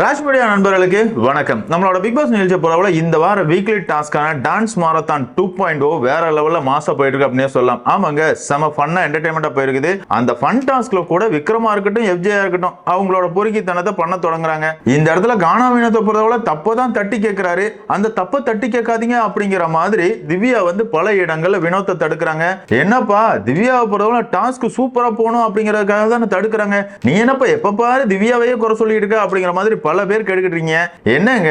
Raj media நண்பர்களுக்கு வணக்கம். நம்மளோட பிக் பாஸ் நிகழ்ச்சியை பொறுத்தவரை இந்த வார weekly டாஸ்கான dance marathon two point O வேற லெவலில் மாசா போயிட்டு இருக்கு அப்படின்னே சொல்லலாம். ஆமாங்க செம ஃபன்னா என்டர்டைன்மெண்ட்டாக போயிருக்குது. அந்த ஃபன் டாஸ்க்ல கூட விக்ரமா இருக்கட்டும் எஃப்ஜேயா இருக்கட்டும் அவங்களோட பொறுக்கித்தனத்தை பண்ண தொடங்குறாங்க. இந்த இடத்துல கானா வீணத்தை பொறுத்தவரை தப்பை தான் தட்டி கேட்கிறாரு அந்த தப்பை தட்டி கேட்காதீங்க அப்படிங்கிற மாதிரி திவ்யா வந்து பல இடங்கள்ல வினோத்தை தடுக்கிறாங்க. என்னப்பா திவ்யாவை பொறுத்தவரை டாஸ்க் சூப்பரா போகணும் அப்படிங்கிறதுக்காக தானே தடுக்கிறாங்க. நீ என்னப்பா எப்போ பாரு திவ்யாவையே குறை சொல்லிட்டு இருக்க அப்படிங்கிற மாதிரி பல பேர் கேட்டுக்கிட்டீங்க என்னங்க?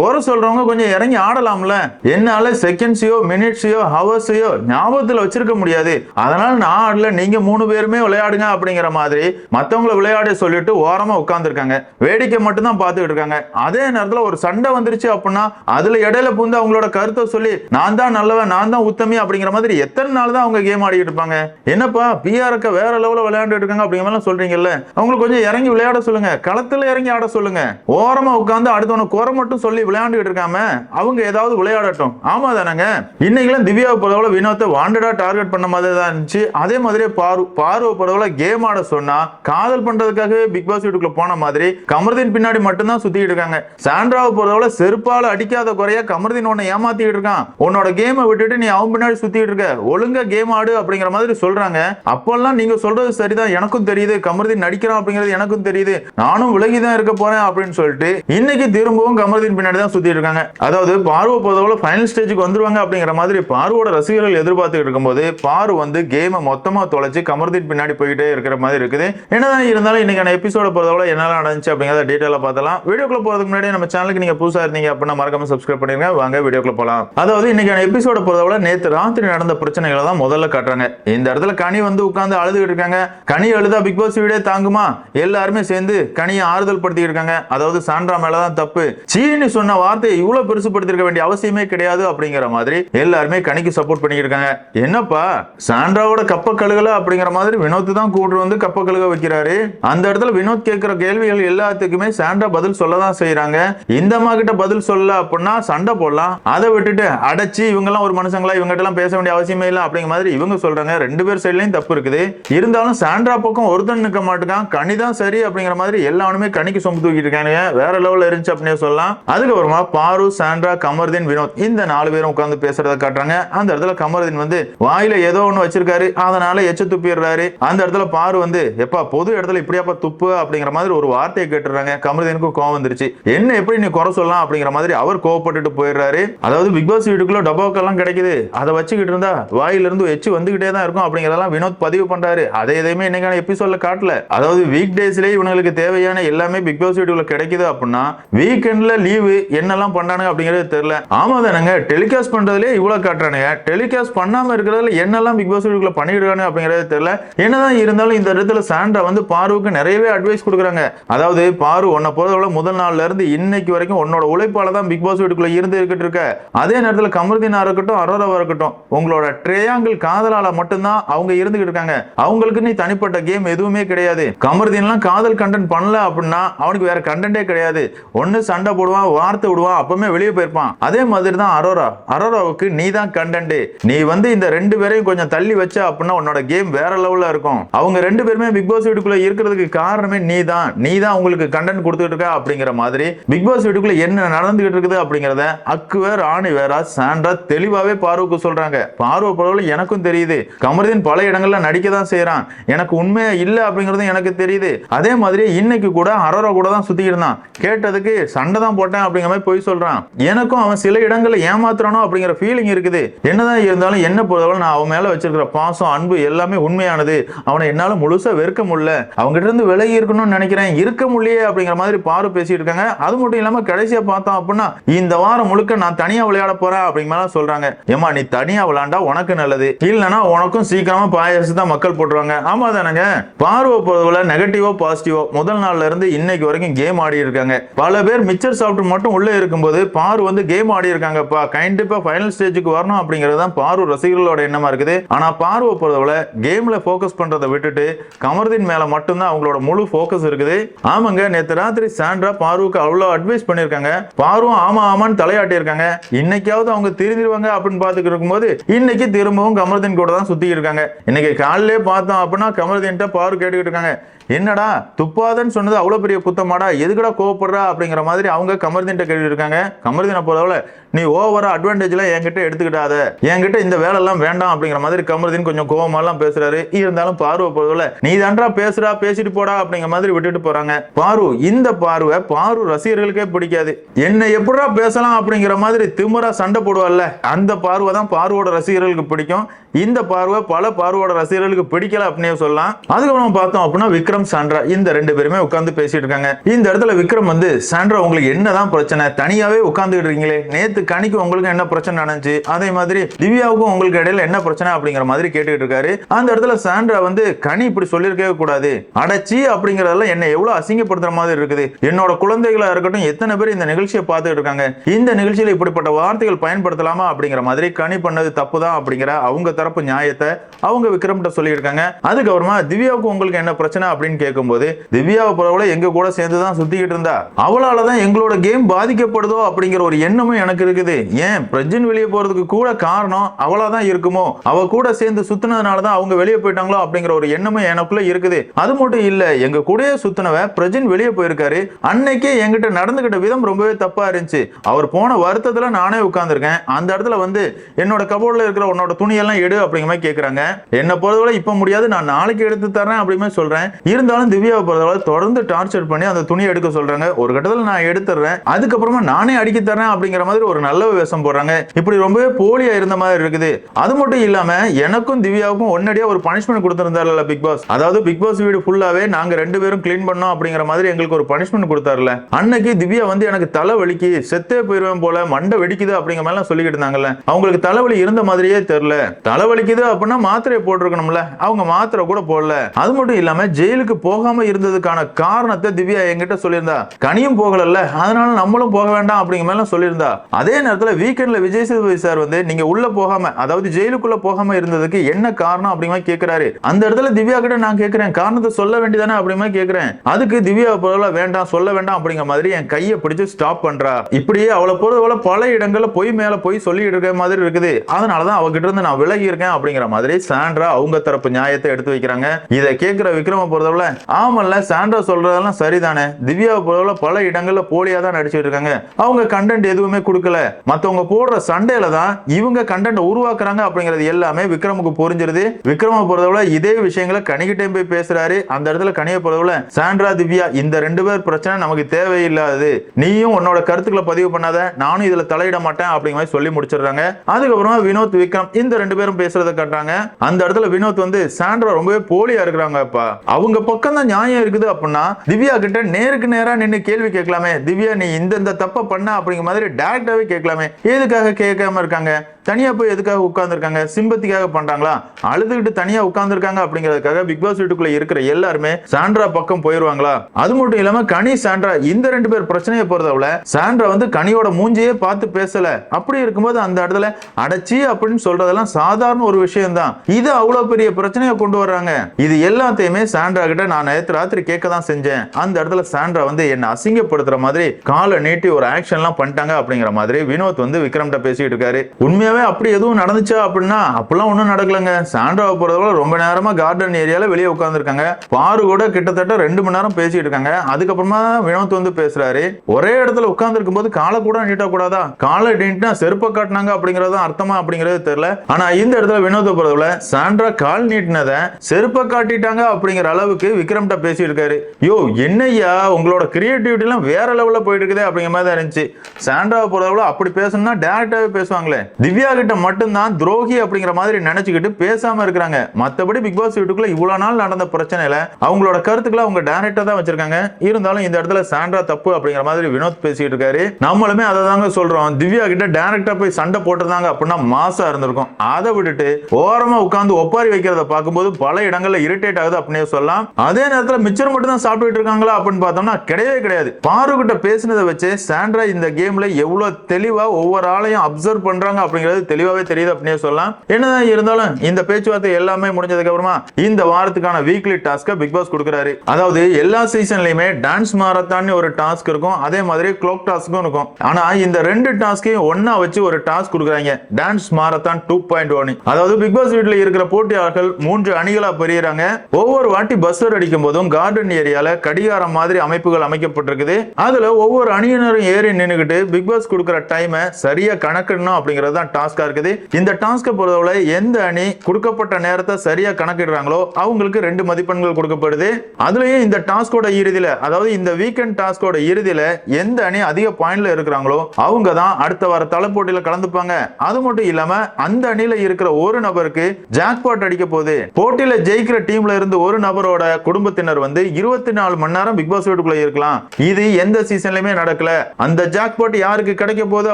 குறை சொல்றவங்க கொஞ்சம் இறங்கி ஆடலாம்ல. என்னால செகண்ட்ஸையோ மினிட்ஸையோ ஹவர்ஸையோ ஞாபகத்தில் வச்சிருக்க முடியாது. அதனால நான் ஆடல நீங்க மூணு பேருமே விளையாடுங்க அப்படிங்கிற மாதிரி மத்தவங்களை விளையாட சொல்லிட்டு ஓரமா உட்காந்துருக்காங்க வேடிக்கை மட்டும் தான் பார்த்துட்டு இருக்காங்க. அதே நேரத்தில் ஒரு சண்டை வந்துருச்சு அப்படின்னா அதுல இடையில புந்து அவங்களோட கருத்தை சொல்லி நான் தான் நல்லவன் நான் தான் உத்தமி அப்படிங்கிற மாதிரி எத்தனை நாள் தான் அவங்க கேம் ஆடிக்கிட்டு இருப்பாங்க. என்னப்பா பிஆர்க்க வேற லெவலில் விளையாண்டுட்டு இருக்காங்க அப்படிங்கிற மாதிரிலாம் சொல்றீங்கல்ல. அவங்களுக்கு கொஞ்சம் இறங்கி விளையாட சொல்லுங்க. களத்துல இறங்கி ஆட சொல்லுங்க. ஓரமா உட்காந்து அடுத்தவன குறை மட்டும் சொல்லி விளையாண்டுட்டு இருக்காம அவங்க ஏதாவது விளையாடட்டும். ஆமா தானங்க? இன்னைக்கெல்லாம் திவ்யாவை பொறுத்தவரை வினோத்தை வாண்டடா டார்கெட் பண்ண மாதிரி தான் இருந்துச்சு. அதே மாதிரியே பாரு பார்வை பொறுத்தவரை கேம் ஆட சொன்னா காதல் பண்றதுக்காகவே பிக் பாஸ் வீட்டுக்குள்ள போன மாதிரி கமர்தீன் பின்னாடி மட்டும்தான் சுத்திட்டு இருக்காங்க. சாண்ட்ராவை பொறுத்தவரை செருப்பால அடிக்காத குறைய கமர்தீன் உன்னை ஏமாத்திட்டு இருக்கான். உன்னோட கேமை விட்டுட்டு நீ அவன் பின்னாடி சுத்திட்டு இருக்க. ஒழுங்கா கேம் ஆடு அப்படிங்கிற மாதிரி சொல்றாங்க. அப்பெல்லாம் நீங்க சொல்றது சரிதான். எனக்கும் தெரியுது. கமர்தீன் நடிக்கிறான் அப்படிங்கிறது எனக்கும் தெரியுது. நானும் விலகிதான் இருக்க போறேன் அப்படின்னு சொல்லிட்டு இன்னைக்கு திரும்பவும் கமர்தீன் பின்னாடி தான் சுத்திட்டு இருக்காங்க. அதாவது பார்வை பொறுத்தவரை ஃபைனல் ஸ்டேஜுக்கு வந்துருவாங்க அப்படிங்கிற மாதிரி பார்வோட ரசிகர்கள் எதிர்பார்த்துட்டு இருக்கும்போது பாரு வந்து கேமை மொத்தமாக தொலைச்சு கமர்தீன் பின்னாடி போயிட்டே இருக்கிற மாதிரி இருக்குது. என்னதான் இருந்தாலும் இன்னைக்கான எபிசோட பொறுத்தவரை என்னெல்லாம் நடந்துச்சு அப்படிங்கிறத டீட்டெயிலாக பார்த்தலாம் வீடியோக்குள்ள போகிறதுக்கு முன்னாடி நம்ம சேனலுக்கு நீங்கள் புதுசாக இருந்தீங்க அப்படின்னா மறக்காம சப்ஸ்கிரைப் பண்ணிருங்க. வாங்க வீடியோக்குள்ள போகலாம் அதாவது இன்னைக்கான எபிசோட பொறுத்தவரை நேற்று ராத்திரி நடந்த பிரச்சனைகளை தான் முதல்ல காட்டுறாங்க. இந்த இடத்துல கனி வந்து உட்காந்து அழுதுகிட்டு இருக்காங்க. கனி அழுதா பிக் பாஸ் வீடே தாங்குமா? எல்லாருமே சேர்ந்து கனியை ஆறுதல் படுத்திக்கிட்டு இருக்காங்க. அதாவது சாண்ட்ரா மேலதான் தப்பு. சீனி சொன்ன வார்த்தையை இவ்வளவு பெருசுப்படுத்திருக்க வேண்டிய அவசியமே கிடையாது அப்படிங்கிற மாதிரி எல்லாருமே கணிக்கு சப்போர்ட் பண்ணிட்டு இருக்காங்க என்னப்பா? சாண்ட்ராவோட கப்ப கழுகல அப்படிங்கிற மாதிரி வினோத் தான் கூட்டு வந்து கப்ப கழுக வைக்கிறாரு. அந்த இடத்துல வினோத் கேட்கிற கேள்விகள் எல்லாத்துக்குமே சாண்ட்ரா பதில் சொல்லதான் செய்யறாங்க இந்த அம்மா கிட்ட பதில் சொல்ல அப்படின்னா சண்டை போடலாம். அதை விட்டுட்டு அடைச்சு இவங்க எல்லாம் ஒரு மனுஷங்களா இவங்க எல்லாம் பேச வேண்டிய அவசியமே இல்லை அப்படிங்கிற மாதிரி இவங்க சொல்றாங்க. ரெண்டு பேர் சைட்லயும் தப்பு இருக்குது. இருந்தாலும் சாண்ட்ரா பக்கம் ஒருத்தன் நிக்க மாட்டேங்கான் கனிதான் சரி அப்படிங்கிற மாதிரி எல்லாருமே கனிக்கு சொம்பு தூக்கிட்டு இருக்காங்க வேற லெவலில் இருந்துச்சு அப்படின்னு சொல்லலாம். அதுக்கப்புறமா பாரு சாண்ட்ரா கமர்தீன் வினோத் இந்த நாலு பேரும் உட்கார்ந்து பேசுறத காட்டுறாங்க. அந்த இடத்துல கமர்தீன் வந்து வாயில ஏதோ ஒன்று வச்சிருக்காரு. அதனால எச்ச துப்பிடுறாரு. அந்த இடத்துல பாரு வந்து எப்பா பொது இடத்துல இப்படியாப்பா துப்பு அப்படிங்கிற மாதிரி ஒரு வார்த்தையை கேட்டுறாங்க கமர்தீனுக்கும் கோவம் வந்துருச்சு. என்ன எப்படி நீ குறை சொல்லலாம் அப்படிங்கிற மாதிரி அவர் கோவப்பட்டுட்டு போயிடுறாரு. அதாவது பிக் பாஸ் வீட்டுக்குள்ள டபோக்கெல்லாம் கிடைக்குது. அதை வச்சுக்கிட்டு இருந்தா வாயில இருந்து எச்சு வந்துகிட்டே தான் இருக்கும் அப்படிங்கிறதெல்லாம் வினோத் பதிவு பண்றாரு. அதை எதையுமே இன்னைக்கான எபிசோட்ல காட்டல. அதாவது வீக் டேஸ்லயே இவங்களுக்கு தேவையான எல்லாமே பிக் பாஸ் வீட்டுக்குள்ள கிடைக்குது அப்படின்னா வீக்கெண்ட்ல லீவு என்னெல்லாம் பண்றானுங்க அப்படிங்கிறது தெரியல. ஆமா தானுங்க டெலிகாஸ்ட் பண்றதுலயே இவ்வளவு காட்டுறானுங்க. டெலிகாஸ்ட் பண்ணாம இருக்கிறதுல என்னெல்லாம் பிக் பாஸ் வீட்டுக்குள்ள பண்ணிடுறானு அப்படிங்கிறது தெரியல. என்னதான் இருந்தாலும் இந்த இடத்துல சாண்ட்ரா வந்து பாருவுக்கு நிறையவே அட்வைஸ் கொடுக்குறாங்க. அதாவது பாரு உன்னை போறதோட முதல் நாள்ல இருந்து இன்னைக்கு வரைக்கும் உன்னோட உழைப்பால தான் பிக் பாஸ் வீட்டுக்குள்ள இருந்து இருக்கிட்டு இருக்க. அதே நேரத்துல கமர்தீனா இருக்கட்டும் அரோராவா இருக்கட்டும் உங்களோட ட்ரேயாங்கிள் காதலால மட்டும்தான் அவங்க இருந்துகிட்டு இருக்காங்க. அவங்களுக்கு நீ தனிப்பட்ட கேம் எதுவுமே கிடையாது. கமர்தீன்லாம் காதல் கண்டென்ட் பண்ணல அப்படின்னா அவனுக்கு வேற கண்டென்ட்டே கிடையாது. ஒன்று சண்டை போடுவான் வார்த்தை விடுவான் அப்பவுமே வெளியே போயிருப்பான். அதே மாதிரி தான் அரோரா. அரோராவுக்கு நீ தான் கண்டென்ட் நீ வந்து இந்த ரெண்டு பேரையும் கொஞ்சம் தள்ளி வச்ச அப்படின்னா உன்னோட கேம் வேற லெவலில் இருக்கும். அவங்க ரெண்டு பேருமே பிக் பாஸ் வீட்டுக்குள்ள இருக்கிறதுக்கு காரணமே நீ தான் நீ தான் உங்களுக்கு கண்டென்ட் கொடுத்துட்டு இருக்க அப்படிங்கிற மாதிரி பிக் பாஸ் வீட்டுக்குள்ள என்ன நடந்துகிட்டு இருக்குது அப்படிங்கிறத அக்கு ஆணி வேற சாண்டா தெளிவாகவே பார்வுக்கு சொல்றாங்க. பார்வை பொருள் எனக்கும் தெரியுது. கமருதீன் பல இடங்கள்ல நடிக்க தான் செய்யறான் எனக்கு உண்மையா இல்லை அப்படிங்கிறதும் எனக்கு தெரியுது. அதே மாதிரி இன்னைக்கு கூட அரோரா கூட தான் சுற்றி இருந்தான் கேட்டதுக்கு சண்டை தான் போட்டேன் அப்படிங்கிற மாதிரி போய் சொல்றான். எனக்கும் அவன் சில இடங்களில் ஏமாத்துறானோ அப்படிங்கிற ஃபீலிங் இருக்குது. என்னதான் இருந்தாலும் என்ன பொறுத்தவரை நான் அவன் மேல வச்சிருக்கிற பாசம் அன்பு எல்லாமே உண்மையானது. அவனை என்னால முழுசா வெறுக்க முடியல. அவங்ககிட்ட இருந்து விலகி இருக்கணும்னு நினைக்கிறேன். இருக்க முடியே அப்படிங்கிற மாதிரி பாரு பேசிட்டு இருக்காங்க. அது மட்டும் இல்லாம கடைசியா பார்த்தோம் அப்படின்னா இந்த வாரம் முழுக்க நான் தனியா விளையாட போறேன் அப்படிங்கிற மாதிரி சொல்றாங்க. ஏமா நீ தனியா விளையாண்டா உனக்கு நல்லது. இல்லைன்னா உனக்கும் சீக்கிரமா பாயாசம் தான் மக்கள் போட்டுருவாங்க. ஆமா தானங்க பார்வை பொறுத்தவரை நெகட்டிவோ பாசிட்டிவோ முதல் நாள்ல இருந்து இன்னைக்கு வரைக்கும் கேம் ஆடி இருக்காங்க. பல பேர் மிச்சர் சாப்பிட்டு மட்டும் உள்ள இருக்கும்போது பாரு வந்து கேம் ஆடி இருக்காங்கப்பா. கண்டிப்பா ஃபைனல் ஸ்டேஜுக்கு வரணும் அப்படிங்கிறது தான் பாரு ரசிகர்களோட எண்ணமா இருக்குது. ஆனா பார்வை பொறுத்தவரை கேம்ல போக்கஸ் பண்றதை விட்டுட்டு கமர்தீன் மேல மட்டும்தான் அவங்களோட முழு ஃபோக்கஸ் இருக்குது. ஆமாங்க நேற்று ராத்திரி சாண்ட்ரா பாருவுக்கு அவ்வளோ அட்வைஸ் பண்ணியிருக்காங்க. பாருவும் ஆமா ஆமான்னு தலையாட்டி இருக்காங்க இன்னைக்காவது அவங்க திருந்திருவாங்க அப்படின்னு பார்த்துட்டு இருக்கும்போது இன்னைக்கு திரும்பவும் கமர்தீன் கூட தான் சுத்தி இருக்காங்க. இன்னைக்கு காலையிலே பார்த்தோம் அப்படின்னா கமர்தீன்ட்ட பாரு கேட்டுக்கிட்டு இருக்காங்க. என்னடா துப்பாதன்னு சொன்னது அவ்வளவு பெரிய குத்தமாடா? எதுக்கடா கோவப்படுறா அப்படிங்கிற மாதிரி அவங்க கமர்தீன்ட்ட கேள்வி இருக்காங்க. கமர்தீனை போலவில் நீ ஓவரா அட்வான்டேஜ்லாம் என்கிட்ட எடுத்துக்கிட்டாத. என்கிட்ட இந்த வேலைலாம் வேண்டாம் அப்படிங்கிற மாதிரி கமர்தீன் கொஞ்சம் கோவமாலாம் பேசுறாரு. இருந்தாலும் பார்வை போறதுல நீ தான்றா பேசுறா பேசிட்டு போடா அப்படிங்கிற மாதிரி விட்டுட்டு போறாங்க. பாரு இந்த பார்வை பாரு ரசிகர்களுக்கே பிடிக்காது. என்ன எப்படா பேசலாம் அப்படிங்கிற மாதிரி திமுறா சண்டை போடுவாள்ல. அந்த பார்வை தான் பார்வோட ரசிகர்களுக்கு பிடிக்கும். இந்த பார்வை பல பார்வோட ரசிகர்களுக்கு பிடிக்கல அப்படின்னே சொல்லலாம். அதுக்கப்புறம் பார்த்தோம் அப்படின்னா விக்ரம் சாண்ட்ரா. இந்த ரெண்டு பேருமே உட்காந்து பேசிட்டு இருக்காங்க. இந்த இடத்துல விக்ரம் வந்து சாண்ட்ரா உங்களுக்கு என்னதான் பிரச்சனை? தனியாவே உட்கார்ந்துட்டு இருக்கீங்களே. நேத்து கணிக்கு உங்களுக்கு என்ன பிரச்சனை நடந்துச்சு? அதே மாதிரி திவ்யாவுக்கும் உங்களுக்கு இடையில என்ன பிரச்சனை அப்படிங்கிற மாதிரி கேட்டுக்கிட்டு இருக்காரு. அந்த இடத்துல சாண்ட்ரா வந்து கனி இப்படி சொல்லியிருக்கவே கூடாது. அடைச்சி அப்படிங்கறதெல்லாம் என்ன எவ்வளவு அசிங்கப்படுத்துற மாதிரி இருக்குது. என்னோட குழந்தைகளா இருக்கட்டும் எத்தனை பேர் இந்த நிகழ்ச்சியை பார்த்துட்டு இருக்காங்க? இந்த நிகழ்ச்சியில இப்படிப்பட்ட வார்த்தைகள் பயன்படுத்தலாமா அப்படிங்கிற மாதிரி கனி பண்ணது தப்பு தான் அப்படிங்கிற அவங்க தரப்பு நியாயத்தை அவங்க விக்ரம்கிட்ட சொல்லியிருக்காங்க. அதுக்கப்புறமா திவ்யாவுக்கு உங்களுக்கு என்ன பிரச்சனை அப்படின்னு கேட்கும்போது திவ்யாவை போறவள எங்க கூட சேர்ந்து தான் சுத்திக்கிட்டு இருந்தா. அவளால தான் எங்களோட கேம் பாதிக்கப்படுதோ அப்படிங்கிற ஒரு எண்ணமும் எனக்கு இருக்குது. ஏன்? பிரஜன் வெளியே போறதுக்கு கூட காரணம் அவளா தான் இருக்குமோ? அவ கூட சேர்ந்து சுத்தினதுனால தான் அவங்க வெளியே போயிட்டாங்களோ அப்படிங்கிற ஒரு எண்ணமும் எனக்குள்ள இருக்குது. அது மட்டும் இல்ல எங்க கூடயே சுத்தினவ பிரஜன் வெளியே போயிருக்காரு. அன்னைக்கே என்கிட்ட நடந்துகிட்ட விதம் ரொம்பவே தப்பா இருந்துச்சு. அவர் போன வருத்தத்துல நானே உட்கார்ந்துருக்கேன். அந்த இடத்துல வந்து என்னோட கபோர்ட்ல இருக்கிற உன்னோட துணியெல்லாம் எடு எடு அப்படிங்கிற மாதிரி கேட்குறாங்க என்னை பொறுத்தவரை இப்போ முடியாது நான் நாளைக்கு எடுத்து தரேன் அப்படிமே சொல்கிறேன் இருந்தாலும் திவ்யாவை பொறுத்தவரை தொடர்ந்து டார்ச்சர் பண்ணி அந்த துணியை எடுக்க சொல்கிறாங்க ஒரு கட்டத்தில் நான் எடுத்துடுறேன். அதுக்கப்புறமா நானே அடிக்க தரேன் அப்படிங்கிற மாதிரி ஒரு நல்ல வேஷம் போடுறாங்க. இப்படி ரொம்பவே போலியாக இருந்த மாதிரி இருக்குது. அது மட்டும் இல்லாமல் எனக்கும் திவ்யாவுக்கும் ஒன்னடியாக ஒரு பனிஷ்மெண்ட் கொடுத்துருந்தாருல பிக் பாஸ் அதாவது பிக் பாஸ் வீடு ஃபுல்லாகவே நாங்கள் ரெண்டு பேரும் க்ளீன் பண்ணோம் அப்படிங்கிற மாதிரி எங்களுக்கு ஒரு பனிஷ்மெண்ட் கொடுத்தாருல. அன்னைக்கு திவ்யா வந்து எனக்கு தலை வலிக்கு செத்தே போயிருவேன் போல மண்டை வெடிக்குது அப்படிங்கிற மாதிரிலாம் சொல்லிக்கிட்டு இருந்தாங்கல்ல. அவங்களுக்கு தலைவலி இருந்த மாதிரியே தெரியல. தலைவலிக்குது அப்படின்னா மாத்திரையை போட்டிருக்கணும்ல. அவங்க மாத்திரை கூட போடல. அது மட்டும் இல்லாம ஜெயிலுக்கு போகாம இருந்ததுக்கான காரணத்தை திவ்யா என்கிட்ட சொல்லியிருந்தா. கனியும் போகலல்ல. அதனால நம்மளும் போக வேண்டாம் அப்படிங்கிற மாதிரி சொல்லியிருந்தா. அதே நேரத்துல வீக்கெண்ட்ல விஜய் சேதுபதி சார் வந்து நீங்க உள்ள போகாம அதாவது ஜெயிலுக்குள்ள போகாம இருந்ததுக்கு என்ன காரணம் அப்படிங்கிற மாதிரி கேட்கிறாரு அந்த இடத்துல திவ்யா கிட்ட நான் கேட்கிறேன் காரணத்தை சொல்ல வேண்டியதானே அப்படிங்கிற மாதிரி கேட்கிறேன் அதுக்கு திவ்யா போல வேண்டாம் சொல்ல வேண்டாம் அப்படிங்கிற மாதிரி என் கையை பிடிச்சு ஸ்டாப் பண்றா. இப்படியே அவளை போல பல இடங்கள்ல போய் மேல போய் சொல்லிட்டு இருக்க மாதிரி இருக்குது. அதனாலதான் அவகிட்ட இருந்து நான் விலகி இருக்கேன் அப்படிங்கிற மாதிரி சாண்ட்ரா அவங்க தரப்பு நியாயத்தை எடுத்து வைக்கிறாங்க. இதை கேட்கிற விக்ரம பொறுத்தவரை ஆமல்ல சாண்ட்ரா சொல்றதெல்லாம் சரிதானே? திவ்யாவை பொறுத்தவரை பல இடங்கள்ல போலியா தான் நடிச்சிட்டு இருக்காங்க. அவங்க கண்டென்ட் எதுவுமே கொடுக்கல. மத்தவங்க போடுற சண்டையில தான் இவங்க கண்டென்ட் உருவாக்குறாங்க அப்படிங்கிறது எல்லாமே விக்ரமுக்கு புரிஞ்சிருது. விக்ரம பொறுத்தவரை இதே விஷயங்களை கணிகிட்டே போய் பேசுறாரு. அந்த இடத்துல கணிய பொறுத்தவரை சாண்ட்ரா திவ்யா இந்த ரெண்டு பேர் பிரச்சனை நமக்கு தேவையில்லாது நீயும் உன்னோட கருத்துக்களை பதிவு பண்ணாத. நானும் இதுல தலையிட மாட்டேன் அப்படிங்கிற மாதிரி சொல்லி முடிச்சிடுறாங்க. அதுக்கப்புறமா வினோத் விக்ரம் இந்த ரெண்டு பேரும் பேசுறத காட்டுறாங்க. அந்த இடத்துல வினோத் வந்து சாண்ட்ரா ரொம்பவே போலியா இருக்கிறாங்கப்பா. அவங்க பக்கம் தான் நியாயம் இருக்குது அப்படின்னா திவ்யா கிட்ட நேருக்கு நேரா நின்று கேள்வி கேட்கலாமே. திவ்யா நீ இந்த இந்த தப்ப பண்ண அப்படிங்கிற மாதிரி டேரக்டாவே கேட்கலாமே. எதுக்காக கேட்காம இருக்காங்க? தனியா போய் எதுக்காக உட்காந்துருக்காங்க சிம்பத்திக்காக பண்றாங்களா? அழுதுகிட்டு தனியா உட்காந்துருக்காங்க அப்படிங்கிறதுக்காக பிக் பாஸ் வீட்டுக்குள்ள இருக்கிற எல்லாருமே சாண்ட்ரா பக்கம் போயிருவாங்களா? அது மட்டும் இல்லாம கனி சாண்ட்ரா இந்த ரெண்டு பேர் பிரச்சனையை பொறுத்தவரை சாண்ட்ரா வந்து கனியோட மூஞ்சியே பார்த்து பேசல. அப்படி இருக்கும்போது அந்த இடத்துல அடைச்சி அப்படின்னு சொல்றதெல்லாம் சாதாரண ஒரு விஷயம் தான் இது அவ்வளவு பெரிய பிரச்சனையை கொண்டு வர்றாங்க. இது எல்லாத்தையுமே சாண்ட்ரா கிட்ட நான் நேற்று ராத்திரி கேட்க தான் செஞ்சேன். அந்த இடத்துல சாண்ட்ரா வந்து என்னை அசிங்கப்படுத்துற மாதிரி காலை நீட்டி ஒரு ஆக்ஷன் எல்லாம் பண்ணிட்டாங்க அப்படிங்கிற மாதிரி வினோத் வந்து விக்ரம்கிட்ட பேசிட்டு இருக்காரு. உண்மையாக உண்மையாகவே அப்படி எதுவும் நடந்துச்சா அப்படின்னா அப்படிலாம் ஒன்றும் நடக்கலங்க. சாண்ட்ராவை பொறுத்தவரை ரொம்ப நேரமா கார்டன் ஏரியாவில் வெளியே உட்காந்துருக்காங்க பாரு கூட கிட்டத்தட்ட ரெண்டு மணி நேரம் பேசிட்டு இருக்காங்க. அதுக்கப்புறமா வினோத் வந்து பேசுறாரு. ஒரே இடத்துல உட்காந்துருக்கும் போது காலை கூட நீட்ட கூடாதா? காலை நீட்டினா செருப்பை காட்டினாங்க அப்படிங்கறது அர்த்தமா அப்படிங்கிறது தெரியல. ஆனா இந்த இடத்துல வினோத பொறுத்தவரை சாண்ட்ரா கால் நீட்டினத செருப்பை காட்டிட்டாங்க அப்படிங்கிற அளவுக்கு விக்ரம்கிட்ட பேசிட்டு இருக்காரு. யோ என்னய்யா? உங்களோட கிரியேட்டிவிட்டி எல்லாம் வேற லெவலில் போயிட்டு இருக்குதே அப்படிங்கிற மாதிரி தான் இருந்துச்சு. சாண்ட்ராவை பொறுத்தவரை அப்படி பேசணும்னா டேரக்டாவே பேசுவாங்களே. திவ்யா கிட்ட மட்டும்தான் துரோகி அப்படிங்கிற மாதிரி நினைச்சுக்கிட்டு பேசாம இருக்கிறாங்க. மத்தபடி பிக் பாஸ் வீட்டுக்குள்ள இவ்வளவு நாள் நடந்த பிரச்சனையில அவங்களோட கருத்துக்களை அவங்க டேரக்டா தான் வச்சிருக்காங்க. இருந்தாலும் இந்த இடத்துல சாண்ட்ரா தப்பு அப்படிங்கிற மாதிரி வினோத் பேசிட்டு இருக்காரு. நம்மளுமே அதை தாங்க சொல்றோம். திவ்யா கிட்ட டேரக்டா போய் சண்டை போட்டிருந்தாங்க அப்படின்னா மாசா இருந்திருக்கும். அதை விட்டுட்டு ஓரமா உட்கார்ந்து ஒப்பாரி வைக்கிறத பார்க்கும்போது பல இடங்கள்ல இரிட்டேட் ஆகுது அப்படின்னே சொல்லலாம். அதே நேரத்துல மிச்சர் மட்டும் தான் சாப்பிட்டுட்டு இருக்காங்களா அப்படின்னு பார்த்தோம்னா கிடையவே கிடையாது. பாரு கிட்ட பேசினதை வச்சு சாண்ட்ரா இந்த கேம்ல எவ்வளவு தெளிவா ஒவ்வொரு ஆளையும் அப்சர்வ் பண்றாங்க அப்படிங்கறது அப்படிங்கிறது தெளிவாவே தெரியுது அப்படின்னே சொல்லலாம். என்னதான் இருந்தாலும் இந்த பேச்சுவார்த்தை எல்லாமே முடிஞ்சதுக்கு அப்புறமா இந்த வாரத்துக்கான வீக்லி டாஸ்க பிக் பாஸ் கொடுக்குறாரு. அதாவது எல்லா சீசன்லயுமே டான்ஸ் மாரத்தான் ஒரு டாஸ்க் இருக்கும். அதே மாதிரி க்ளோக் டாஸ்க்கும் இருக்கும். ஆனா இந்த ரெண்டு டாஸ்கையும் ஒன்னா வச்சு ஒரு டாஸ்க் கொடுக்குறாங்க. Dance marathon two point one அதாவது பிக் பாஸ் வீட்டில் இருக்கிற போட்டியாளர்கள் மூன்று அணிகளா பெரியறாங்க. ஒவ்வொரு வாட்டி பஸ்ஸர் அடிக்கும் போதும் கார்டன் ஏரியால கடிகாரம் மாதிரி அமைப்புகள் அமைக்கப்பட்டிருக்குது. அதுல ஒவ்வொரு அணியினரும் ஏறி நின்னுகிட்டு பிக் பாஸ் கொடுக்குற டைமை சரியா கணக்கிடணும் அப்படிங்கிறது தான் டாஸ்கா இருக்குது. இந்த டாஸ்கை பொறுத்தவரை எந்த அணி கொடுக்கப்பட்ட நேரத்தை சரியா கணக்கிடுறாங்களோ அவங்களுக்கு ரெண்டு மதிப்பெண்கள் கொடுக்கப்படுது. அதுலயும் இந்த டாஸ்கோட இறுதியில அதாவது இந்த வீக்கெண்ட் டாஸ்கோட இறுதியில எந்த அணி அதிக பாயிண்ட்ல இருக்கிறாங்களோ அவங்க தான் அடுத்த வார தலைப்போட்டியில கலந்துப்பாங்க. அது மட்டும் இல்லாம அந்த அணியில இருக்கிற ஒரு நபருக்கு ஜாக்பாட் அடிக்க போகுது. போட்டியில ஜெயிக்கிற டீம்ல இருந்து ஒரு நபரோட குடும்பத்தினர் வந்து இருபத்தி நாலு மணி நேரம் பிக் பாஸ் வீட்டுக்குள்ள இருக்கலாம். இது எந்த சீசன்லயுமே நடக்கல. அந்த ஜாக்பாட் யாருக்கு கிடைக்க போகுது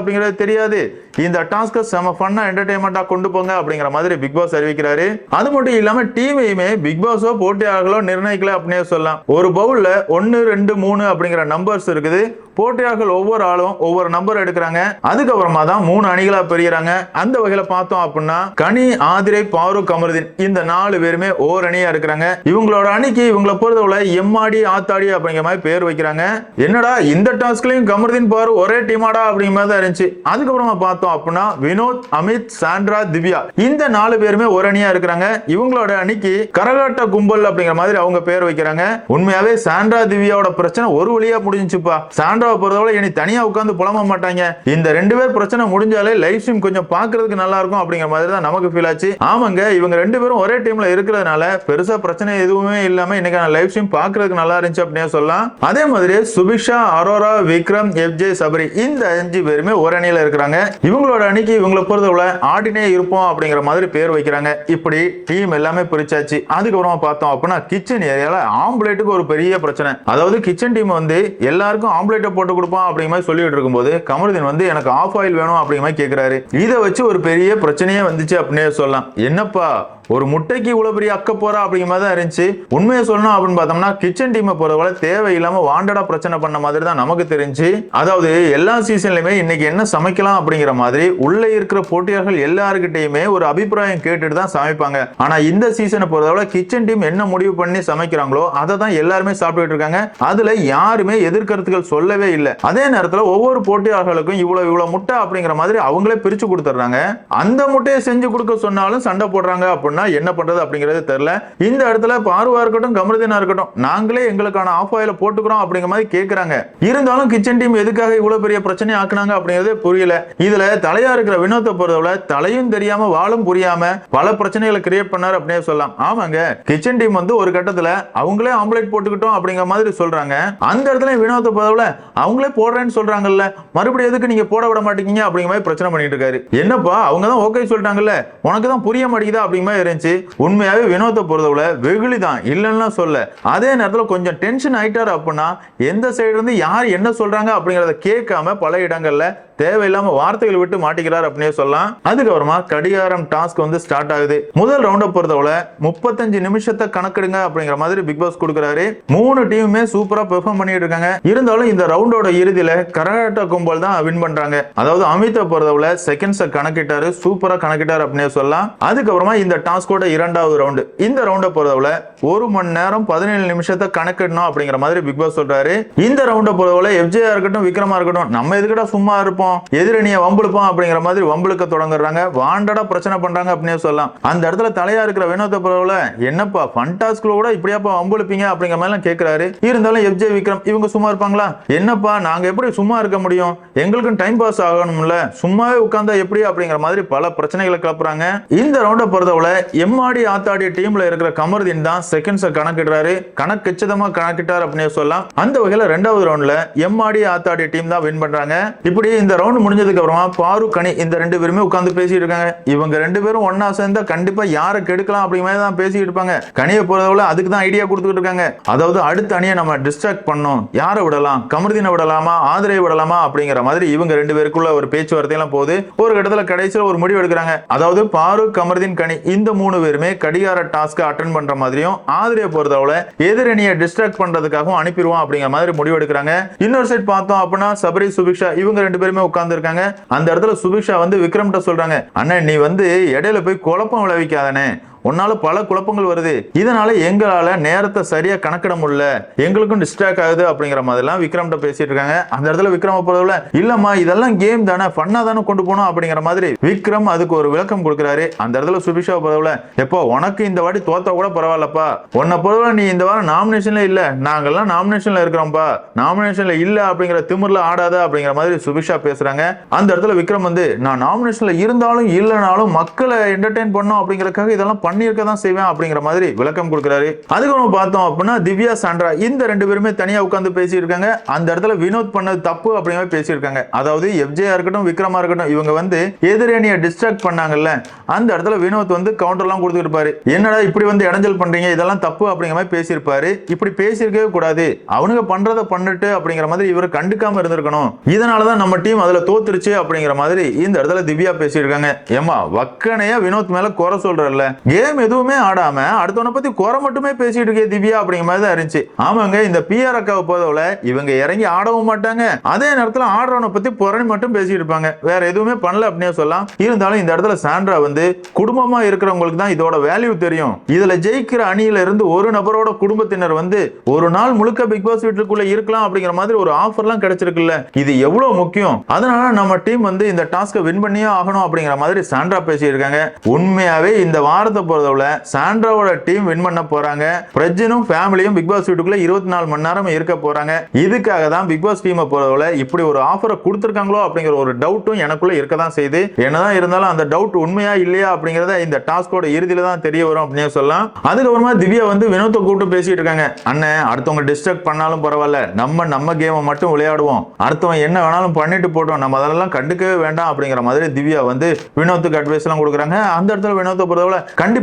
அப்படிங்கிறது தெரியாது. இந்த டாஸ்க செம ஃபன்னா என்டர்டைன்மெண்டா கொண்டு போங்க அப்படிங்கிற மாதிரி பிக் பாஸ் அறிவிக்கிறாரு. அது மட்டும் இல்லாம டீமையுமே பிக் பாஸோ போட்டியாளர்களோ நிர்ணயிக்கல அப்படின்னே சொல்லலாம். ஒரு பவுல்ல ஒன்னு ரெண்டு மூணு அப்படிங்கிற நம்பர்ஸ் இருக்குது. போட்டியாளர்கள் ஒவ்வொரு ஆளும் ஒவ்வொரு நம்பர் எடுக்கிறாங்க. அதுக்கப்புறமா தான் மூணு அணிகளா பெரியறாங்க. அந்த வகையில பார்த்தோம் அப்படின்னா கனி ஆதிரை பாரு கமருதீன் இந்த நாலு பேருமே ஓர் அணியா இருக்கிறாங்க. இவங்களோட அணிக்கு இவங்கள பொறுத்தவரை எம்மாடி ஆத்தாடி அப்படிங்கிற மாதிரி பேர் வைக்கிறாங்க. என்னடா இந்த டாஸ்க்லயும் கமருதீன் பாரு ஒரே டீமாடா அப்படிங்கிற மாதிரி தான் இருந்துச்சு. அதுக்கப்புறமா பார்த்தோம் அப்படின்னா வினோத் அமித் சாண்ட்ரா திவ்யா. இந்த நாலு பேருமே ஒரு அணியா இருக்கிறாங்க. இவங்களோட அணிக்கு கரகாட்ட கும்பல் அப்படிங்கிற மாதிரி அவங்க பேர் வைக்கிறாங்க. உண்மையாவே சாண்ட்ரா திவ்யாவோட பிரச்சனை ஒரு வழியா முடிஞ்சுப்பா சாண்ட்ராவை பொறுத்தவரை இனி தனியா உட்காந்து புலம்ப மாட்டாங்க. இந்த ரெண்டு பேர் பிரச்சனை முடிஞ்சாலே லைவ் ஸ்ட்ரீம் கொஞ்சம் பாக்குறதுக்கு நல்லா இருக்கும் அப்படிங்கிற மாதிரி தான் நமக்கு ஃபீல் ஆச்சு. ஆமாங்க இவங்க ரெண்டு பேரும் ஒரே டீம்ல இருக்கிறதுனால பெருசா பிரச்சனை எதுவுமே இல்லாம இன்னைக்கான லைவ் ஸ்ட்ரீம் பாக்குறதுக்கு நல்லா இருந்துச்சு அப்படின்னு சொல்லலாம். அதே மாதிரி சுபிஷா அரோரா விக்ரம் எஃப்ஜே சபரி இந்த அஞ்சு பேருமே ஒரு அணியில இருக்கிறாங்க. இவங்களோட அணிக்கு இவங்களை பொறுத்தவரை ஆடினே இருப்போம் அப்படிங்கிற மாதிரி பேர் வைக்கிறாங்க. இப்படி டீம் எல்லாமே பிரிச்சாச்சு. அதுக்கப்புறமா பார்த்தோம் அப்படின்னா கிச்சன் ஏரியால ஆம்புலேட்டுக்கு ஒரு பெரிய பிரச்சனை. அதாவது கிச்சன் டீம் வந்து எல்லாருக்கும் ஆம்புலேட்டை போட்டு கொடுப்போம் அப்படிங்கிற மாதிரி சொல்லிட்டு இருக்கும்போது கமருதீன் வந்து எனக்கு ஆஃப் ஆயில் வேணும் அப்படிங்கிற மாதிரி கேட்கிறாரு இதை வச்சு ஒரு பெரிய பிரச்சனையே வந்துச்சு அப்படின்னே சொல்லலாம். என்னப்பா? ஒரு முட்டைக்கு இவ்வளவு பெரிய அக்க போறா அப்படிங்கிற மாதிரி தான் இருந்துச்சு. உண்மையை சொல்லணும் அப்படின்னு பார்த்தோம்னா கிச்சன் டீமை பொறுத்தவரை தேவையில்லாம வாண்டடா பிரச்சனை பண்ண மாதிரி தான் நமக்கு தெரிஞ்சு அதாவது எல்லா சீசன்லயுமே இன்னைக்கு என்ன சமைக்கலாம் அப்படிங்கிற மாதிரி உள்ள இருக்கிற போட்டியாளர்கள் எல்லாருக்கிட்டையுமே ஒரு அபிப்பிராயம் கேட்டுட்டு தான் சமைப்பாங்க. ஆனா இந்த சீசனை பொறுத்தவரை கிச்சன் டீம் என்ன முடிவு பண்ணி சமைக்கிறாங்களோ அதை தான் எல்லாருமே சாப்பிட்டுட்டு இருக்காங்க. அதுல யாருமே எதிர்கருத்துக்கள் சொல்லவே இல்லை. அதே நேரத்தில் ஒவ்வொரு போட்டியாளர்களுக்கும் இவ்வளவு இவ்வளவு முட்டை அப்படிங்கிற மாதிரி அவங்களே பிரிச்சு கொடுத்துட்றாங்க. அந்த முட்டையை செஞ்சு கொடுக்க சொன்னாலும் சண்டை போடுறாங்க அப்படின்னா என்ன பண்றது அப்படிங்கிறது தெரியல. இந்த இடத்துல பார்வா இருக்கட்டும் கமருதீனா இருக்கட்டும் நாங்களே எங்களுக்கான ஆஃப் ஆயில போட்டுக்கிறோம் அப்படிங்கிற மாதிரி கேக்குறாங்க. இருந்தாலும் கிச்சன் டீம் எதுக்காக இவ்வளவு பெரிய பிரச்சனை ஆக்குனாங்க அப்படிங்கிறது புரியல. இதுல தலையா இருக்கிற வினோத்தை பொறுத்தவரை தலையும் தெரியாம வாழும் புரியாம பல பிரச்சனைகளை கிரியேட் பண்ணார் அப்படின்னு சொல்லலாம். ஆமாங்க கிச்சன் டீம் வந்து ஒரு கட்டத்துல அவங்களே ஆம்லேட் போட்டுக்கிட்டோம் அப்படிங்கிற மாதிரி சொல்றாங்க. அந்த இடத்துல வினோத்தை பொறுத்தவரை அவங்களே போடுறேன்னு சொல்றாங்கல்ல. மறுபடியும் எதுக்கு நீங்க போட விட மாட்டீங்க அப்படிங்கிற மாதிரி பிரச்சனை பண்ணிட்டு இருக்காரு. என்னப்பா அவங்க தான் ஓகே சொல்லிட்டாங்கல்ல. உனக்கு தான் புரிய மாட்டேங்குதா அப்படிங்கிற மாதிரி இருந்துச்சு. உண்மையாகவே வினோத்தை பொறுத்தவரை வெகுளி தான். இல்லைன்னா சொல்ல. அதே நேரத்தில் கொஞ்சம் டென்ஷன் ஆயிட்டார் அப்படின்னா எந்த சைடு இருந்து யார் என்ன சொல்றாங்க அப்படிங்கறத கேட்காம பல இடங்களில் தேவையில்லாம வார்த்தைகள் விட்டு மாட்டிக்கிறார் அப்படின்னே சொல்லலாம். அதுக்கப்புறமா கடிகாரம் டாஸ்க் வந்து ஸ்டார்ட் ஆகுது. முதல் ரவுண்டை பொறுத்தவரை முப்பத்தஞ்சு நிமிஷத்தை கணக்கெடுங்க அப்படிங்கிற மாதிரி பிக் பாஸ் கொடுக்குறாரு. மூணு டீமுமே சூப்பரா பெர்ஃபார்ம் பண்ணிட்டு இருக்காங்க. இருந்தாலும் இந்த ரவுண்டோட இறுதியில கரகாட்ட கும்பல் தான் வின் பண்றாங்க. அதாவது அமிதா பொறுத்தவரை செகண்ட்ஸை கணக்கிட்டாரு சூப்பரா கணக்கிட்டாரு அப்படின்னே சொல்லலாம். அதுக்கப்புறமா இந்த டாஸ்கோட இரண்டாவது ரவுண்டு இந்த ரவுண்டை பொறுத்தவரை ஒரு மணி நேரம் பதினேழு நிமிஷத்தை கணக்கிடணும் அப்படிங்கிற மாதிரி பிக் பாஸ் சொல்றாரு. இந்த ரவுண்டை பொறுத்தவரை எஃப்ஜேயா இருக்கட்டும் விக்ரமா இருக்கட்டும் நம்ம எதுக்கிட்ட சும்மா இருப்போம்? எதிரணியை வம்பிழுப்போம் அப்படிங்கிற மாதிரி வம்பிழுக்க தொடங்குறாங்க. வாண்டடா பிரச்சனை பண்றாங்க அப்படின்னு சொல்லலாம். அந்த இடத்துல தலையா இருக்கிற வினோத பொறுத்தவரை என்னப்பா ஃபன் கூட இப்படியாப்பா வம்பிழுப்பீங்க? அப்படிங்கிற மாதிரி கேட்கிறாரு இருந்தாலும் எஃப்ஜே விக்ரம் இவங்க சும்மா இருப்பாங்களா? என்னப்பா நாங்க எப்படி சும்மா இருக்க முடியும்? எங்களுக்கும் டைம் பாஸ் ஆகணும்ல. சும்மாவே உட்கார்ந்தா எப்படி? அப்படிங்கிற மாதிரி பல பிரச்சனைகளை கிளப்புறாங்க. இந்த ரவுண்டை பொறுத்தவரை எம்மாடி ஆத்தாடி டீம்ல இருக்கிற கமருதீன் தான் செகண்ட்ஸை கணக்கிடுறாரு. கணக்கச்சிதமா கணக்கிட்டார் அப்படின்னு சொல்லலாம். அந்த வகையில ரெண்டாவது ரவுண்ட்ல எம்மாடி ஆத்தாடி டீம் தான் வின் பண்றாங்க. இப்படி இந்த ரவுண்ட் முடிஞ்சதுக்கு அப்புறமா பாரு கனி இந்த ரெண்டு பேருமே உட்காந்து பேசிட்டு இருக்காங்க இவங்க ரெண்டு பேரும் ஒன்னா சேர்ந்தா கண்டிப்பா யாரை கெடுக்கலாம் அப்படிங்கிற மாதிரி தான் பேசிட்டு இருப்பாங்க. கனியை பொறுத்தவரை அதுக்கு தான் ஐடியா கொடுத்துட்டு இருக்காங்க. அதாவது அடுத்த அணியை நம்ம டிஸ்ட்ராக்ட் பண்ணோம் யாரை விடலாம்? கமர்தீனை விடலாமா? ஆதரை விடலாமா? அப்படிங்கிற மாதிரி இவங்க ரெண்டு பேருக்குள்ள ஒரு பேச்சுவார்த்தை எல்லாம் போகுது. ஒரு கட்டத்துல கடைசியில் ஒரு முடிவு எடுக்கிறாங்க. அதாவது ஃபாரூக் கமர்தீன் கனி இந்த மூணு பேருமே கடிகார டாஸ்க் அட்டன் பண்ற மாதிரியும் ஆதிரியை பொறுத்தவரை எதிரணியை டிஸ்ட்ராக்ட் பண்றதுக்காகவும் அனுப்பிடுவோம் அப்படிங்கிற மாதிரி முடிவு எடுக்கிறாங்க. இன்னொரு சைட் பார்த்தோம் அப்படின்னா சபரி சுபிக்ஷா இவங்க ரெண்டு பேருமே எல்லாருமே உட்கார்ந்து இருக்காங்க அந்த இடத்துல சுபிக்ஷா வந்து விக்ரம்கிட்ட சொல்றாங்க அண்ணன் நீ வந்து இடையில போய் குழப்பம் விளைவிக்காதனே உன்னால பல குழப்பங்கள் வருது. இதனால எங்களால நேரத்தை சரியா கணக்கிட முடியல. எங்களுக்கும் டிஸ்ட்ராக்ட் ஆகுது அப்படிங்கிற மாதிரிலாம் விக்ரம்கிட்ட பேசிட்டு இருக்காங்க. அந்த இடத்துல விக்ரம போறதுல இல்லம்மா இதெல்லாம் கேம் தானே ஃபன்னா தானே கொண்டு போனோம் அப்படிங்கிற மாதிரி விக்ரம் அதுக்கு ஒரு விளக்கம் கொடுக்குறாரு. அந்த இடத்துல சுபிஷா போறதுல எப்போ உனக்கு இந்த வாட்டி தோத்தா கூட பரவாயில்லப்பா. உன்னை பொறுத்தவரை நீ இந்த வாரம் நாமினேஷன்ல இல்ல. நாங்கெல்லாம் நாமினேஷன்ல இருக்கிறோம்ப்பா. நாமினேஷன்ல இல்ல அப்படிங்கிற திமிர்ல ஆடாத அப்படிங்கிற மாதிரி சுபிஷா பேசுறாங்க. அந்த இடத்துல விக்ரம் வந்து நான் நாமினேஷன்ல இருந்தாலும் இல்லைனாலும் மக்களை என்டர்டெயின் பண்ணோம் அப்படிங்கறதுக்காக இதெல்லாம் பண்ணியிருக்க தான் செய்வேன் அப்படிங்கிற மாதிரி விளக்கம் கொடுக்குறாரு. அதுக்கப்புறம் பார்த்தோம் அப்படின்னா திவ்யா சாண்ட்ரா இந்த ரெண்டு பேருமே தனியாக உட்காந்து பேசியிருக்காங்க. அந்த இடத்துல வினோத் பண்ணது தப்பு அப்படிங்கிற மாதிரி பேசியிருக்காங்க. அதாவது எஃப்ஜேயா இருக்கட்டும் விக்ரமா இருக்கட்டும் இவங்க வந்து எதிரணியை டிஸ்ட்ராக்ட் பண்ணாங்கல்ல அந்த இடத்துல வினோத் வந்து கவுண்டர்லாம் கொடுத்துருப்பாரு என்னடா இப்படி வந்து இடைஞ்சல் பண்றீங்க? இதெல்லாம் தப்பு அப்படிங்கிற மாதிரி பேசியிருப்பாரு. இப்படி பேசியிருக்கவே கூடாது. அவனுங்க பண்றதை பண்ணிட்டு அப்படிங்கிற மாதிரி இவர் கண்டுக்காம இருந்திருக்கணும். இதனால தான் நம்ம டீம் அதில் தோத்துருச்சு அப்படிங்கிற மாதிரி இந்த இடத்துல திவ்யா பேசியிருக்காங்க. ஏமா வக்கனையா வினோத் மேல குறை சொல்றல்ல கேம் எதுவுமே ஆடாம அடுத்தவனை பத்தி குறை மட்டுமே பேசிட்டு இருக்கே திவ்யா அப்படிங்கிற மாதிரி தான் இருந்துச்சு. ஆமாங்க இந்த பிஆர் அக்காவை போதவல இவங்க இறங்கி ஆடவும் மாட்டாங்க. அதே நேரத்துல ஆடுறவனை பத்தி புறணி மட்டும் பேசிட்டு இருப்பாங்க. வேற எதுவுமே பண்ணல அப்படின்னே சொல்லலாம். இருந்தாலும் இந்த இடத்துல சாண்ட்ரா வந்து குடும்பமா இருக்கிறவங்களுக்கு தான் இதோட வேல்யூ தெரியும். இதுல ஜெயிக்கிற அணியில இருந்து ஒரு நபரோட குடும்பத்தினர் வந்து ஒரு நாள் முழுக்க பிக் பாஸ் வீட்டுக்குள்ள இருக்கலாம் அப்படிங்கிற மாதிரி ஒரு ஆஃபர்லாம் கிடைச்சிருக்குல்ல. இது எவ்வளவு முக்கியம்? அதனால நம்ம டீம் வந்து இந்த டாஸ்க்கை வின் பண்ணியே ஆகணும் அப்படிங்கிற மாதிரி சாண்ட்ரா பேசியிருக்காங்க. உண்மையாவே இந்த வாரத்தை பொறுத்தவரை சாண்ட்ராவோட டீம் வின் பண்ண போறாங்க. பிரஜனும் ஃபேமிலியும் பிக் பாஸ் வீட்டுக்குள்ள இருபத்தி நாலு மணி நேரம் இருக்க போறாங்க. இதுக்காக தான் பிக் பாஸ் டீமை பொறுத்தவரை இப்படி ஒரு ஆஃபரை கொடுத்துருக்காங்களோ அப்படிங்கிற ஒரு டவுட்டும் எனக்குள்ள இருக்க தான் செய்யுது. என்னதான் இருந்தாலும் அந்த டவுட் உண்மையா இல்லையா அப்படிங்கறத இந்த டாஸ்கோட இறுதியில தான் தெரிய வரும் அப்படின்னு சொல்லலாம். அதுக்கப்புறமா திவ்யா வந்து வினோத்தை கூப்பிட்டு பேசிட்டு இருக்காங்க. அண்ணன் அடுத்தவங்க டிஸ்டர்ப் பண்ணாலும் பரவாயில்ல. நம்ம நம்ம கேமை மட்டும் விளையாடுவோம். அடுத்தவன் என்ன வேணாலும் பண்ணிட்டு போட்டோம். நம்ம அதெல்லாம் கண்டுக்கவே வேண்டாம். அப்படிங்கிற மாதிரி திவ்யா வந்து வினோத்துக்கு அட்வைஸ் எல்லாம் கொடுக்குறாங்க. அந்த இடத்துல வினோத்தை பொறுத்தவரை கண்டிப்பா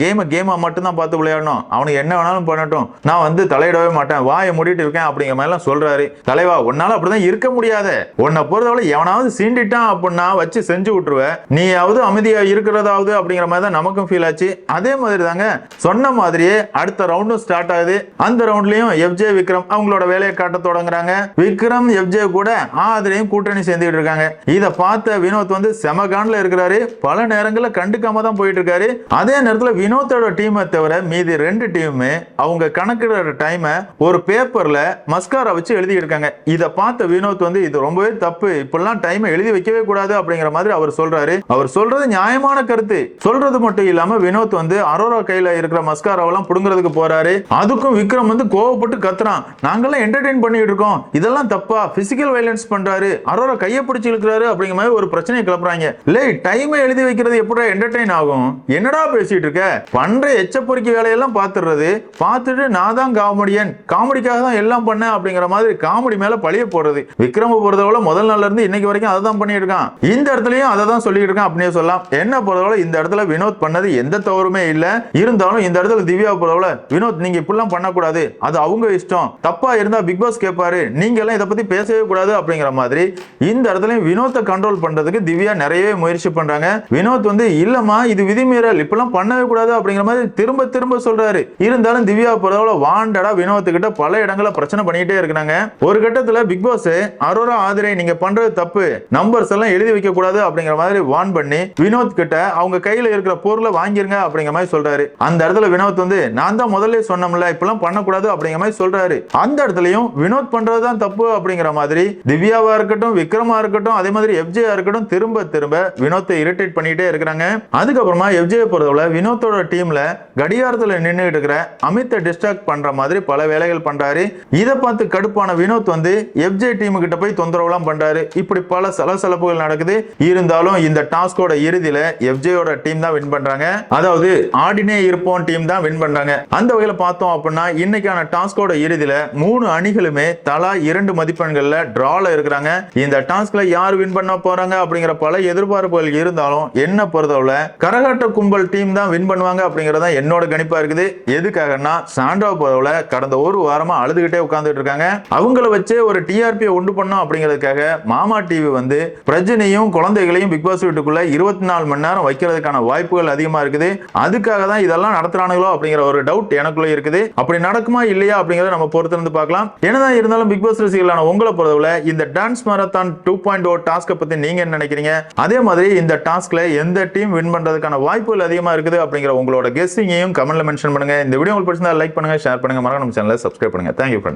கேமை கேமா மட்டும் தான் பார்த்து விளையாடணும். அவனுக்கு என்ன வேணாலும் பண்ணட்டும். நான் வந்து தலையிடவே மாட்டேன். வாயை மூடிட்டு இருக்கேன் அப்படிங்கிற மாதிரி எல்லாம் சொல்றாரு. தலைவா உன்னால அப்படிதான் இருக்க முடியாத. உன்னை பொறுத்தவரை எவனாவது சீண்டிட்டான் அப்படின்னா வச்சு செஞ்சு விட்டுருவ நீயாவது அமைதியா இருக்கிறதாவது அப்படிங்கிற மாதிரி தான் நமக்கும் ஃபீல் ஆச்சு. அதே மாதிரி தாங்க சொன்ன மாதிரியே அடுத்த ரவுண்டும் ஸ்டார்ட் ஆகுது. அந்த ரவுண்ட்லயும் எஃப்ஜே விக்ரம் அவங்களோட வேலையை காட்ட தொடங்குறாங்க. விக்ரம் எஃப்ஜே கூட ஆதிரையும் கூட்டணி சேர்ந்துக்கிட்டு இருக்காங்க. இதை பார்த்த வினோத் வந்து செமகான்ல இருக்கிறாரு. பல நேரங்களில் கண்டுக்காம தான் போயிட்டு இருக்காரு. அதே நேரத்தில் வினோத்தோட டீமை தவிர மீதி ரெண்டு டீமுமே அவங்க கணக்கிடுற டைமை ஒரு பேப்பர்ல மஸ்காரா வச்சு எழுதி இருக்காங்க இதை பார்த்த வினோத் வந்து இது ரொம்பவே தப்பு. இப்பெல்லாம் டைமை எழுதி வைக்கவே கூடாது அப்படிங்கிற மாதிரி அவர் சொல்றாரு. அவர் சொல்றது நியாயமான கருத்து. சொல்றது மட்டும் இல்லாம வினோத் வந்து அரோரா கையில இருக்கிற மஸ்காராவெல்லாம் புடுங்கிறதுக்கு போறாரு. அதுக்கும் விக்ரம் வந்து கோவப்பட்டு கத்துறான். நாங்கெல்லாம் என்டர்டெயின் பண்ணிட்டு இருக்கோம். இதெல்லாம் தப்பா. பிசிக்கல் வயலன்ஸ் பண்றாரு. அரோரா கையை பிடிச்சி இழுக்கிறாரு அப்படிங்கிற மாதிரி ஒரு பிரச்சனையை கிளப்புறாங்க. இல்லை டைமை எழுதி வைக்கிறது எப்படி என்டர்டெயின் ஆகும்? என்னடா பேசிட்டு இருக்க? பண்ற எச்ச பொறுக்கி வேலையெல்லாம் பார்த்துடுறது. பார்த்துட்டு நான் தான் காமெடியன். காமெடிக்காக தான் எல்லாம் பண்ணேன் அப்படிங்கிற மாதிரி காமெடி மேல பழிய போடுறது. விக்ரம பொறுத்தவரை முதல் நாள்ல இருந்து இன்னைக்கு வரைக்கும் அதை தான் பண்ணிட்டு இருக்கான். இந்த இடத்துலயும் அதை தான் சொல்லிட்டு இருக்கான் அப்படியே சொல்லலாம். என்ன பொறுத்தவரை இந்த இடத்துல வினோத் பண்ணது எந்த தவறுமே இல்ல. இருந்தாலும் இந்த இடத்துல திவ்யா பொறுத்தவரை வினோத் நீங்க இப்படிலாம் பண்ணக்கூடாது. அது அவங்க இஷ்டம். தப்பா இருந்தா பிக் பாஸ் கேட்பாரு. நீங்க எல்லாம் இதை பத்தி பேசவே கூடாது அப்படிங்கிற மாதிரி இந்த இடத்துலயும் வினோத்தை கண்ட்ரோல் பண்றதுக்கு திவ்யா நிறையவே முயற்சி பண்றாங்க. வினோத் வந்து இல்லம்மா இது விதிமீறல். இப்பெல்லாம் பண்ணவே கூடாது அப்படிங்கிற மாதிரி திரும்ப திரும்ப சொல்றாரு. இருந்தாலும் திவ்யா பொறுத்தவரை வாண்டடா வினோத்துக்கிட்ட பல இடங்கள பிரச்சனை பண்ணிட்டே இருக்கிறாங்க. ஒரு கட்டத்துல பிக் பாஸ் அரோரா ஆதிரை நீங்க பண்றது தப்பு. நம்பர்ஸ் எல்லாம் எழுதி வைக்க கூடாது அப்படிங்கிற மாதிரி வான் பண்ணி வினோத் கிட்ட அவங்க கையில இருக்கிற பொருளை வாங்கிருங்க அப்படிங்கிற மாதிரி சொல்றாரு. அந்த இடத்துல வினோத் வந்து நான் தான் முதல்ல சொன்னோம்ல இப்பெல்லாம் பண்ணக்கூடாது அப்படிங்கிற மாதிரி சொல்றாரு. அந்த இடத்துலயும் வினோத் பண்றதுதான் தப்பு அப்படிங்கிற மாதிரி திவ்யாவா இருக்கட்டும் விக்ரமா இருக்கட்டும் அதே மாதிரி எஃப்ஜேயா இருக்கட்டும் திரும்ப திரும்ப வினோத்தை இரிட்டேட் பண்ணிட்டே இருக்கிறாங்க. அதுக்கப்புறமா எஃப்ஜே பொறுத்தவரை வினோத்தோட டீம்ல கடிகாரத்தில் நின்றுட்டு இருக்கிற அமித்தை டிஸ்ட்ராக்ட் பண்ற மாதிரி பல வேலைகள் பண்றாரு. இதை பார்த்து கடுப்பான வினோத் வந்து எஃப்ஜே டீம் கிட்ட போய் தொந்தரவுலாம் பண்றாரு. இப்படி பல சலசலப்புகள் நடக்குது. இருந்தாலும் இந்த டாஸ்கோட இறுதியில் எஃப்ஜேயோட டீம் தான் வின் பண்றாங்க. அதாவது ஆடினே இருப்போம் டீம் தான் வின் பண்றாங்க. அந்த வகையில் பார்த்தோம் அப்படின்னா இன்னைக்கான டாஸ்கோட இறுதியில் மூணு அணிகளுமே தலா இரண்டு மதிப்பெண்கள்ல டிரால இருக்கிறாங்க. இந்த டாஸ்க்ல யார் வின் பண்ண போறாங்க அப்படிங்கிற பல எதிர்பார்ப்புகள் இருந்தாலும் என்ன பொறுத்தவரை கரகாட்ட கும்பல் டீம் டீம் தான் வின் பண்ணுவாங்க அப்படிங்கறத என்னோட கணிப்பா இருக்குது. எதுக்காகனா சாண்டோ போல கடந்த ஒரு வாரமா அழுதுகிட்டே உட்கார்ந்துட்டு இருக்காங்க. அவங்கள வச்சே ஒரு டிஆர்பியை உண்டு பண்ணோம் அப்படிங்கிறதுக்காக மாமா டிவி வந்து பிரஜனையும் குழந்தைகளையும் பிக் பாஸ் வீட்டுக்குள்ள இருபத்தி நாலு மணி நேரம் வைக்கிறதுக்கான வாய்ப்புகள் அதிகமா இருக்குது. அதுக்காக தான் இதெல்லாம் நடத்துறானுங்களோ அப்படிங்கிற ஒரு டவுட் எனக்குள்ள இருக்குது. அப்படி நடக்குமா இல்லையா அப்படிங்கறத நம்ம பொறுத்திருந்து பார்க்கலாம். என்னதான் இருந்தாலும் பிக் பாஸ் ரசிகர்களான உங்களை பொறுத்தவரை இந்த dance marathon two point O டாஸ்க்கை பத்தி நீங்க என்ன நினைக்கிறீங்க? அதே மாதிரி இந்த டாஸ்க்ல எந்த டீம் வின் பண்றதுக்கான வாய்ப்புகள் அதிகமா இருக்குது அப்படிங்கிற உங்களோட கெஸ்ஸிங்கையும் கமெண்ட்ல மென்ஷன் பண்ணுங்க. இந்த வீடியோ உங்களுக்கு பிடிச்சிருந்தா லைக் பண்ணுங்க ஷேர் பண்ணுங்க. மறக்காம நம்ம சேனலை சப்ஸ்கிரைப் பண்ணுங்க. Thank you friends